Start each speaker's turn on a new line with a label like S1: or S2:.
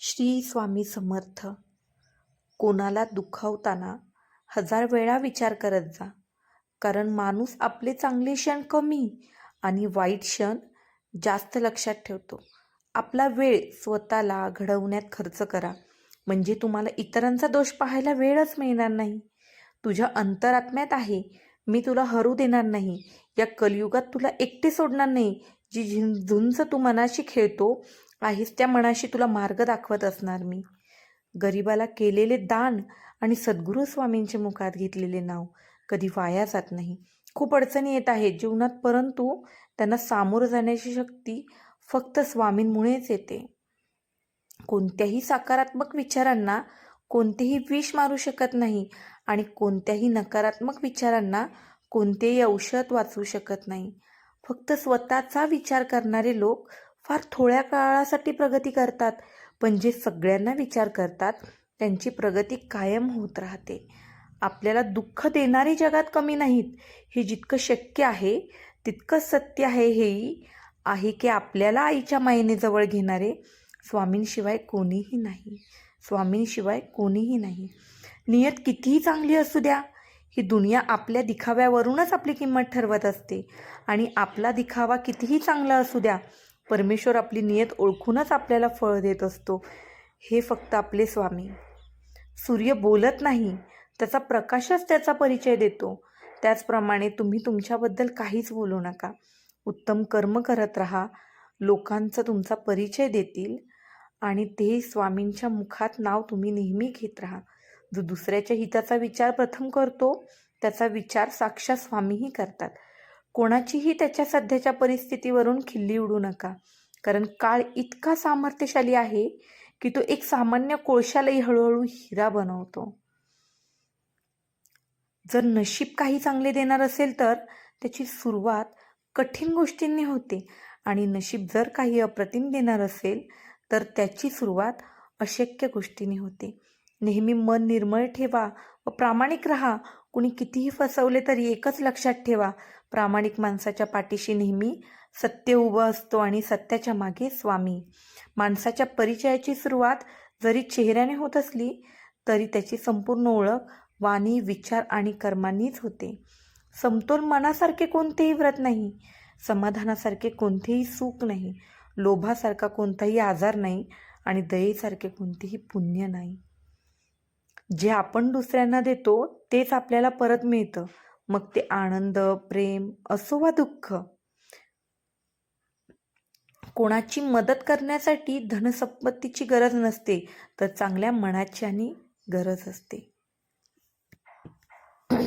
S1: श्री स्वामी समर्थ. कोणाला दुखावताना हजार वेळा विचार करत जा. कारण माणूस आपले चांगले क्षण कमी आणि वाईट क्षण जास्त लक्षात ठेवतो. आपला वेळ स्वतःला घडवण्यात खर्च करा. म्हणजे तुम्हाला इतरांचा दोष पाहायला वेळच मिळणार नाही. तुझ्या अंतरात्म्यात आहे. मी तुला हरू देणार नाही. या कलियुगात तुला एकटे सोडणार नाही. जी झिं झुंज तू मनाशी खेळतो आहेस त्या मनाशी तुला मार्ग दाखवत असणार मी. गरिबाला केलेले दान आणि सद्गुरू स्वामींचे मुखात घेतलेले नाव कधी वाया जात नाही. खूप अडचणी येत आहेत जीवनात परंतु त्यांना सामोरं जाण्याची शक्ती फक्त स्वामींमुळेच येते. कोणत्याही सकारात्मक विचारांना कोणतेही विष मारू शकत नाही आणि कोणत्याही नकारात्मक विचारांना कोणतेही औषध वाचवू शकत नाही. फक्त स्वतःचा विचार करणारे लोक फार थोड्या काळासाठी प्रगती करतात पण जे सगळ्यांना विचार करतात त्यांची प्रगती कायम होत राहते. आपल्याला दुःख देणारे जगात कमी नाहीत. हे जितकं शक्य आहे तितकं सत्य आहे हेही आहे की आपल्याला आईच्या मायेने जवळ घेणारे स्वामींशिवाय कोणीही नाही. स्वामींशिवाय कोणीही नाही. नियत कितीही चांगली असू द्या ही दुनिया आपल्या दिखाव्यावरूनच आपली किंमत ठरवत असते. आणि आपला दिखावा कितीही चांगला असू द्या परमेश्वर आपली नियत ओळखूनच आपल्याला फळ देत असतो. हे फक्त आपले स्वामी. सूर्य बोलत नाही त्याचा प्रकाशच त्याचा परिचय देतो. त्याचप्रमाणे तुम्ही तुमच्याबद्दल काहीच बोलू नका. उत्तम कर्म करत राहा. लोकांचा तुमचा परिचय देतील आणि ते स्वामींच्या मुखात नाव तुम्ही नेहमी घेत राहा. जो दुसऱ्याच्या हिताचा विचार प्रथम करतो त्याचा विचार साक्षात स्वामीही करतात. कोणाचीही त्याच्या सध्याच्या परिस्थितीवरून खिल्ली उडू नका. कारण काळ इतका सामर्थ्यशाली आहे की तो एक सामान्य कोळशालाही हळूहळू हिरा बनवतो. जर नशीब काही चांगले देणार असेल तर त्याची सुरुवात कठीण गोष्टींनी होते आणि नशीब जर काही अप्रतिम देणार असेल तर त्याची सुरुवात अशक्य गोष्टींनी होते. नेहमी मन निर्मळ ठेवा व प्रामाणिक राहा कुणी कितीही फसवले तरी एकच लक्षात ठेवा प्रामाणिक माणसाच्या पाठीशी नेहमी सत्य उभं असतो आणि सत्याच्या मागे स्वामी. माणसाच्या परिचयाची सुरुवात जरी चेहऱ्याने होत असली तरी त्याची संपूर्ण ओळख वाणी विचार आणि कर्मांनीच होते. समतोल मनासारखे कोणतेही व्रत नाही समाधानासारखे कोणतेही सुख नाही लोभासारखा कोणताही आजार नाही आणि दयेसारखे कोणतेही पुण्य नाही. जे आपण दुसऱ्यांना देतो तेच आपल्याला परत मिळतं. मग ते आनंद प्रेम असो वा दुःख कोणाची मदत करण्यासाठी धनसंपत्तीची गरज नसते तर चांगल्या मनाची आणि गरज असते.